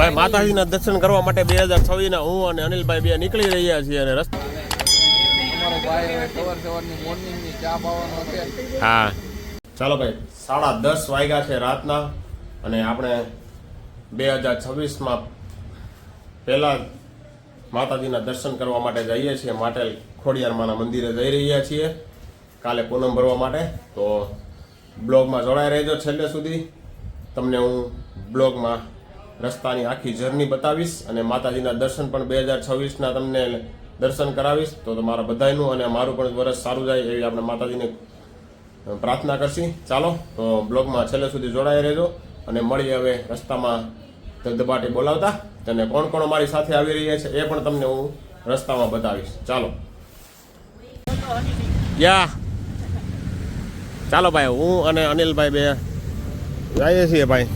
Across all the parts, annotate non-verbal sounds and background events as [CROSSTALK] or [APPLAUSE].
ભાઈ માતાજીના દર્શન કરવા માટે બે હજાર છવ્વીસ ના હું અને અનિલભાઈ બે નીકળી રહ્યા છીએ અને રસ્તા હા. ચાલો ભાઈ સાડા દસ વાગ્યા છે રાતના અને આપણે બે હજાર છવ્વીસમાં પહેલા માતાજીના દર્શન કરવા માટે જઈએ છીએ. માટે ખોડિયારમાંના મંદિરે જઈ રહ્યા છીએ. કાલે પૂનમ ભરવા માટે. તો બ્લોગમાં જોડાઈ રહેજો છેલ્લે સુધી. તમને હું બ્લોગમાં રસ્તાની આખી જર્ની બતાવીશ અને માતાજીના દર્શન પણ બે હજાર છવ્વીસના તમને દર્શન કરાવીશ. તો તમારા બધાનું અને મારું પણ વરસ સારું જાય એવી આપણે માતાજીને પ્રાર્થના કરશી. ચાલો, તો બ્લોગમાં છેલ્લે સુધી જોડાઈ રહેજો અને મળીએ હવે રસ્તામાં ધબધબાટી બોલાવતા. અને કોણ કોણ મારી સાથે આવી રહ્યા છે એ પણ તમને હું રસ્તામાં બતાવીશ. ચાલો. યા. ચાલો ભાઈ, હું અને અનિલભાઈ બે જઈએ છીએ ભાઈ.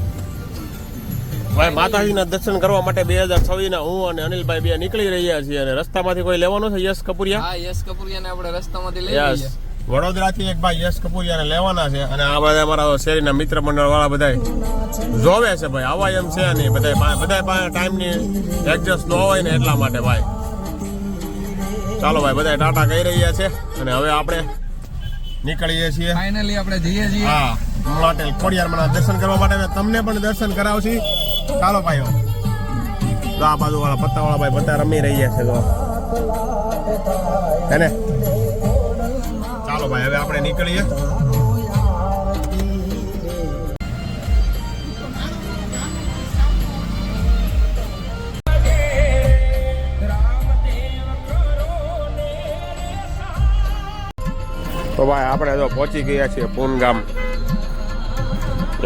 ભાઈ માતાજીના દર્શન કરવા માટે બે હજાર છવ્વીસના હું અને અનિલભાઈ બે નીકળી રહ્યા છીએ અને રસ્તામાંથી કોઈ લેવાનો છે? યશ કપૂરિયા? હા યશ કપૂરિયાને આપણે રસ્તામાંથી લઈ યસ લઈએ. વડોદરાથી એક ભાઈ યશ કપૂરિયાને લેવાના છે અને આ બધા અમારા શેરીના મિત્ર મંડળ વાળા બધા જોવે છે ભાઈ આવા એમ છે નહીં બધા બધા પાસે ટાઈમની એડજસ્ટ ન હોય ને એટલા માટે ભાઈ. ચાલો ભાઈ બધા ટાટા કહી રહ્યા છે અને હવે આપણે નીકળીએ છીએ. ફાઇનલી આપણે જઈએ છીએ. હા. માટે ખોડિયારમાં દર્શન કરવા માટે તમને પણ દર્શન કરાવશી. ચાલો ભાઈઓ. તો આ બાજુ વાળા પત્તા વાળા ભાઈ બધા રમી રહ્યા છે તો હે ને? ચાલો ભાઈ, હવે આપણે નીકળીએ. તો ભાઈ, આપણે તો પહોંચી ગયા છીએ પૂન ગામ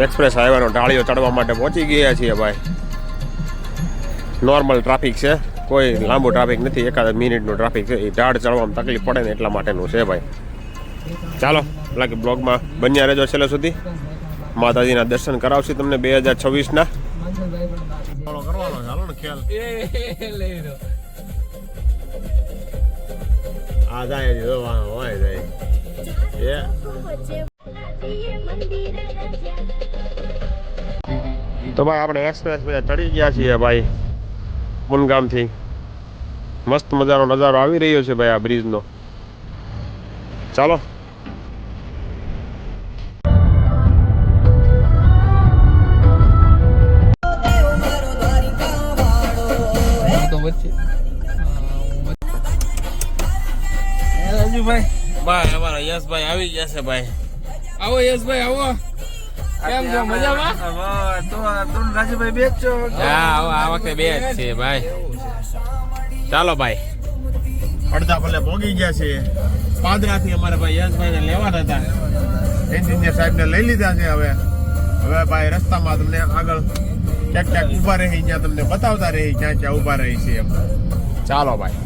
એક્સપ્રેસ હાઈવેનો ઢાળીઓ ચડવા માટે પહોંચી ગયા છીએ ભાઈ. નોર્મલ ટ્રાફિક છે. કોઈ લાંબુ ટ્રાફિક નથી. એકાદ મિનિટનું ટ્રાફિક છે. એ ઢાળ ચડવામાં તકલીફ પડે ને એટલા માટેનું છે ભાઈ. ચાલો લાગે બ્લોગમાં બન્યા રહેજો છેલ્લે સુધી. માતાજીના દર્શન કરાવશે તમને બે હજાર છવ્વીસના. કરવાનો ચાલો ને ખ્યાલ. એ લઈ લો. આ જાય વાહ જાય. એ. તો ભાઈ આપણે એક્સપ્રેસ બધા ચડી ગયા છીએ ભાઈ મુનગામથી. મસ્ત મજાનો નજારો આવી રહ્યો છે ભાઈ આ બ્રિજનો ચાલો. ભાઈ ભાઈ અમારા યશભાઈ આવી ગયા છે ભાઈ. આવો યશભાઈ આવો. કેમ છો? મજામાં? હા આ વખતે બે જ છે ભાઈ. ચાલો ભાઈ. અડધા ભલે ભોગી ગયા છે. પાદરાથી અમારે ભાઈ યશભાઈને લેવાના હતા. એન્જિનિયર સાહેબને લઈ લીધા છે હવે. હવે ભાઈ રસ્તામાં તમને આગળ ક્યાંક ક્યાંક ઊભા રહી ત્યાં તમને બતાવતા રહી ક્યાં ક્યાં ઊભા રહી છે એમ. ચાલો ભાઈ.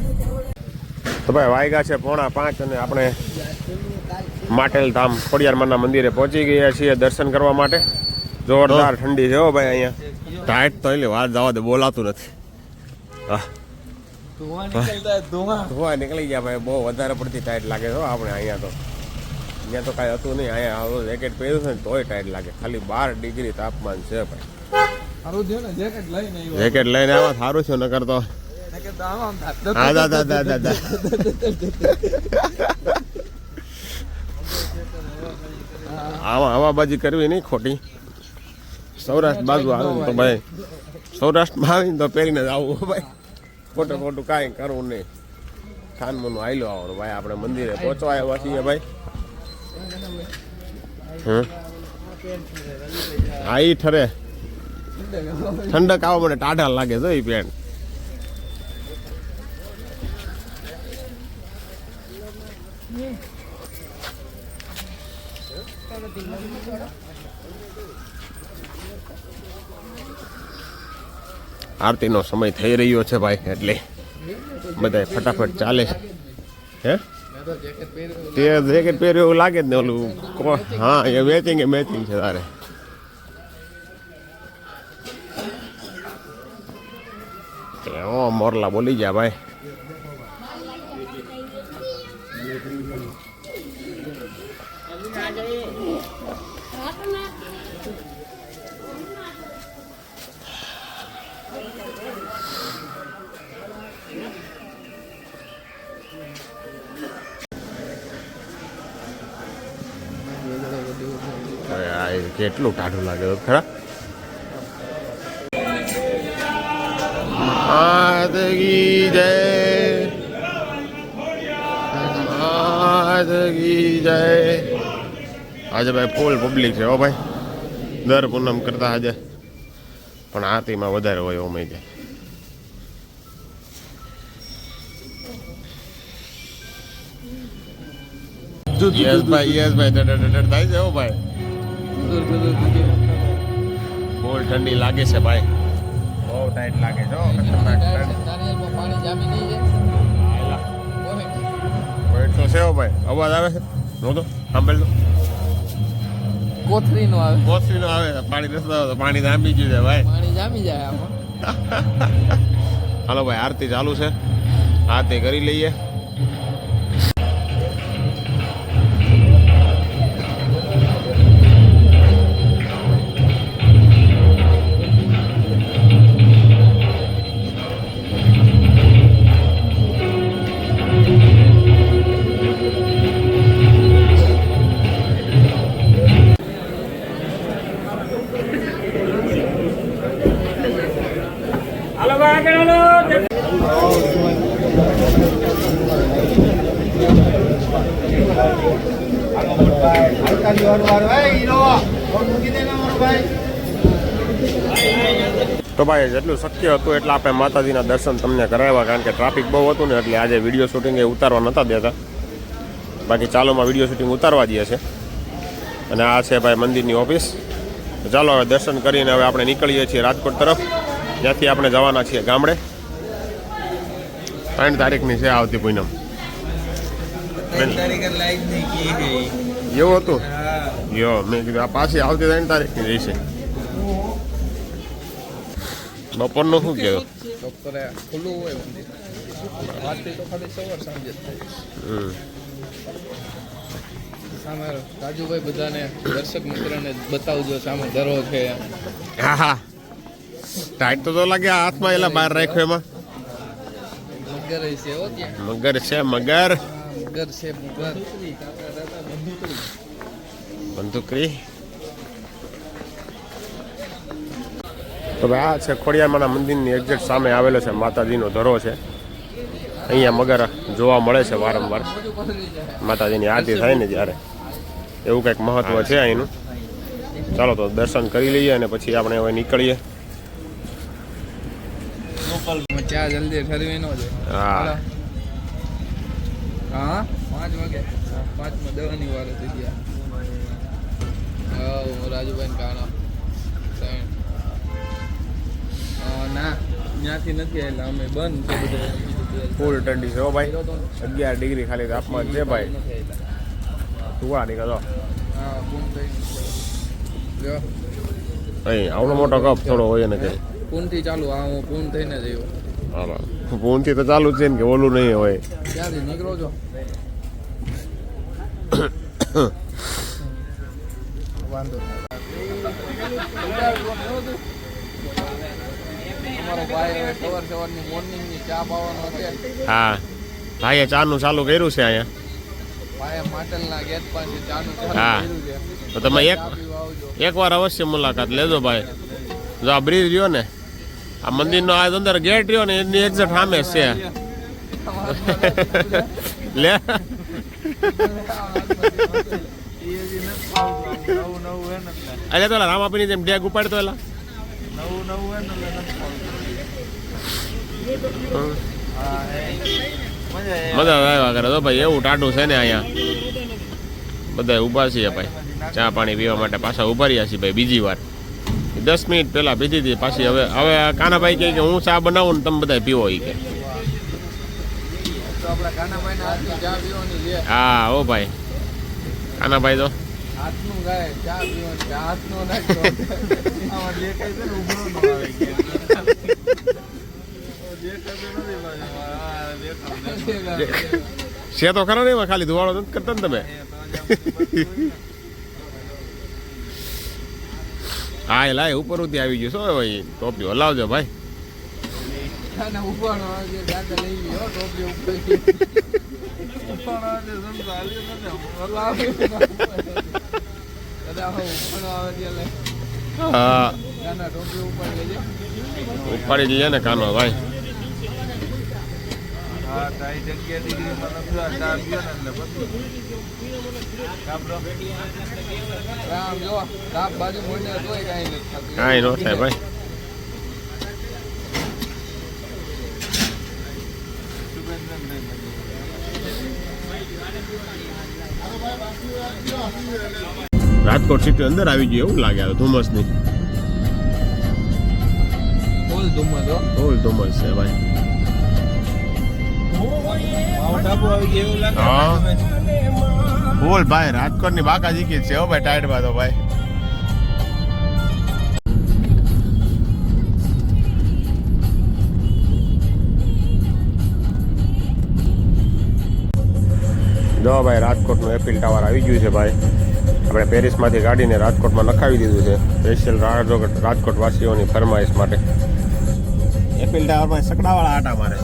તો ભાઈ વાયગા છે પોણા પાંચ અને આપણે માટેલ ધામ ખોડિયારમાંના મંદિરે પહોંચી ગયા છીએ દર્શન કરવા માટે જોરદાર ઠંડી છે હો ભાઈ અહીંયા ટાઈટ તો એટલે વાત જવા દે બોલાતું નથી ધોવા નીકળી ગયા ભાઈ બહુ વધારે પડતી ટાઈટ લાગે છે આપણે અહીંયા તો અહીંયા તો કાંઈ હતું નહીં અહીંયા આવું જેકેટ પહેર્યું છે ને તોય ટાઈટ લાગે ખાલી બાર ડિગ્રી તાપમાન છે ભાઈ જેકેટ લઈને આવ્યો સારું છે નકર તો હા દા દા દા આમાં હવાબાજી કરવી નહીં ખોટી. સૌરાષ્ટ્ર બાજુ આવે તો ભાઈ, સૌરાષ્ટ્રમાં આવીને તો પહેરીને જ આવવું ભાઈ. ખોટું ખોટું કાંઈ કરવું નહીં. ખાનમોનું આયલો આવવાનું, ભાઈ, આપણે મંદિરે પહોંચવા આવ્યા છીએ, ભાઈ. હમ હા એ ઠરે. ઠંડક આવવા મને ટાઢા લાગે છે એ પેન્ટ આરતીનો સમય થઈ રહ્યો છે ભાઈ, એટલે બધા ફટાફટ ચાલે છે. હે? મેં તો જેકેટ પહેર્યું તે જેકેટ પહેર્યું એવું લાગે જ ને ઓલું કો- હા, એ મેચિંગ એ મેચિંગ છે તારે. ઓ મોરલા બોલી ગયા ભાઈ. એ કેટલું ટાઢું લાગે ખરા? આદગી આજે ભાઈ ફૂલ પબ્લિક છે હો ભાઈ. દર પૂનમ કરતા આજે. પણ આરતીમાં વધારે હોય ઓમે જાય યસ ભાઈ યસ ભાઈ થાય છે હો ભાઈ. બહુ ઠંડી લાગે છે ભાઈ. બહુ ટાઈટ લાગે છે હો, પાણી જામી નહીં તો છે હો ભાઈ. અવાજ આવે છે? જો તો? સાંભળ તો આવે. કોથળીનો આવે. પાણી નથી આવતું પાણી લાંબી ગયું છે ભાઈ. પાણી જામી જાય આમાં. [LAUGHS] હાલો ભાઈ આરતી ચાલુ છે. આરતી કરી લઈએ. તો ભાઈ જેટલું શક્ય હતું એટલે આપણે માતાજીના દર્શન તમને કરાવ્યા કારણ કે ટ્રાફિક બહુ હતું ને એટલે આજે વીડિયો શૂટિંગ એ ઉતારવા નહોતા દેતા. બાકી ચાલોમાં વીડિયો શૂટિંગ ઉતારવા દે છે. અને આ છે ભાઈ મંદિરની ઓફિસ ચાલો હવે દર્શન કરીને હવે આપણે નીકળીએ છીએ રાજકોટ તરફ. ત્યાંથી આપણે જવાના છીએ ગામડે. ત્રણ તારીખની છે આવતી પૂનમ. એવું હતું? યો મેં કીધું આ પાછી આવતી ત્રણ તારીખની રહેશે બપોરનું શું કહેવું ડોક્ટરે ખુલ્લું હોય મંદિર. આરતી તો ખાલી સવાર સાંજે જ થાય. સામે રાજુભાઈ બધાને દર્શક મિત્રોને બતાવજો સામે ધરો છે. હા હા. ટાઈટ તો તો લાગે હાથમાં એલા બહાર રાખ્યો એમાં. મગર છે મગર છે મગર છે મગર. બંદૂકરી તો ભાઈ આ છે ખોડિયામાના મંદિરની એક્ઝેક્ટ સામે આવેલો છે માતાજીનો ધરો છે. અહીંયા મગર જોવા મળે છે વારંવાર. માતાજીની આરતી થાય ને જ્યારે. એવું કંઈક મહત્વ છે અહીંનું. ચાલો તો દર્શન કરી લઈએ અને પછી આપણે હવે નીકળીએ. હા. હા? પાંચ વાગે? પાંચમાં દવાની વાર થઈ ગયા. હા હું રાજુભાઈ કાણા ત્રણ. હા, ના ત્યાંથી નથી આવેલા. અમે બંધ છે બધું. ફૂલ ઠંડી છે હો ભાઈ. અગિયાર ડિગ્રી ખાલી તાપમાન છે ભાઈ. સુવા નીકળો. હા અહીં આવડો મોટો કપ થોડો હોય ને કઈ પૂનથી ચાલુ હા હું પૂન થઈને જ આવ્યો. હાલો ફોનથી તો ચાલુ જ છે ને કે ઓલું નહીં હોય. ક્યાંથી? નીકળો છો? વાંધો અમારો ભાઈ હવે સવાર સવારની મોર્નિંગની ચા નું હા. ભાઈએ ચાનું ચાલુ કર્યું છે અહીંયા. ભાઈએ હા. તો તમે એક એકવાર અવશ્ય મુલાકાત લેજો ભાઈ. જો આ બ્રિજ રહ્યો ને આ મંદિરનો આ અંદર ગેટ રહ્યો ને એની એક્ઝેક્ટ સામે છે. લે. અરે તો રામાપીની જેમ ડેગ ઉપાડતો એલા મજા આવ્યા કરે તો ભાઈ, એવું ટાટું છે ને અહીંયા. બધા ઊભા છીએ ભાઈ. ચા પાણી પીવા માટે પાછા ઊભા રહ્યા છીએ ભાઈ, બીજી વાર. દસ મિનિટ પહેલા પીધી હતી પાછી હવે હવે કાનાભાઈ કહે કે હું ચા બનાવું ને તમે બધા પીવો એ કે. હા ઓ ભાઈ. કાનાભાઈ તો. [LAUGHS] છે તો ખરો ને એમાં? ખાલી ધુવાળો નથી કરતા ને તમે? હા એ લાય ઉપર ઉતી આવી ગયું. શું ભાઈ ટોપી હલાવજો ભાઈ. ઉપાડી જઈએ. ને કાનો ભાઈ. હા તારી જગ્યા દીકરી મને સમજા ચાર ને એટલે બધું. કાપડો જો કાપ બાજુ મોઢે તોય કાંઈ નથી કાંઈ ન થાય ભાઈ. રાજકોટ સિટી અંદર આવી ગયું એવું લાગે ધુમ્મસની ફૂલ ધુમ્મસ ફૂલ ધુમ્મસ છે ભાઈ. માઉન્ટ ભાઈ રાજકોટ રાજકોટની બાકા જીકી છે હો ભાઈ ટાઈટમાં તો ભાઈ. જો ભાઈ રાજકોટનું એફિલ ટાવર આવી ગયું છે ભાઈ. આપણે પેરિસમાંથી ગાડીને રાજકોટમાં નખાવી દીધું છે. સ્પેશિયલ રાજકોટ વાસીઓની ફરમાઈશ માટે. એફિલ ટાવરમાં સકડાવાળા આટા મારે.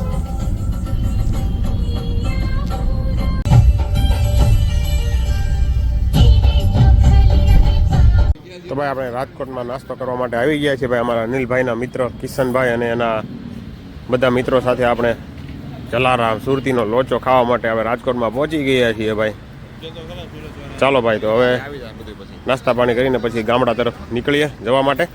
ભાઈ આપણે રાજકોટમાં નાસ્તો કરવા માટે આવી ગયા છીએ ભાઈ અમારા અનિલભાઈના મિત્ર કિશનભાઈ અને એના બધા મિત્રો સાથે આપણે જલારામ સુરતીનો લોચો ખાવા માટે હવે રાજકોટમાં પહોંચી ગયા છીએ ભાઈ. ચાલો ભાઈ તો હવે નાસ્તા પાણી કરીને પછી ગામડા તરફ નીકળીએ જવા માટે.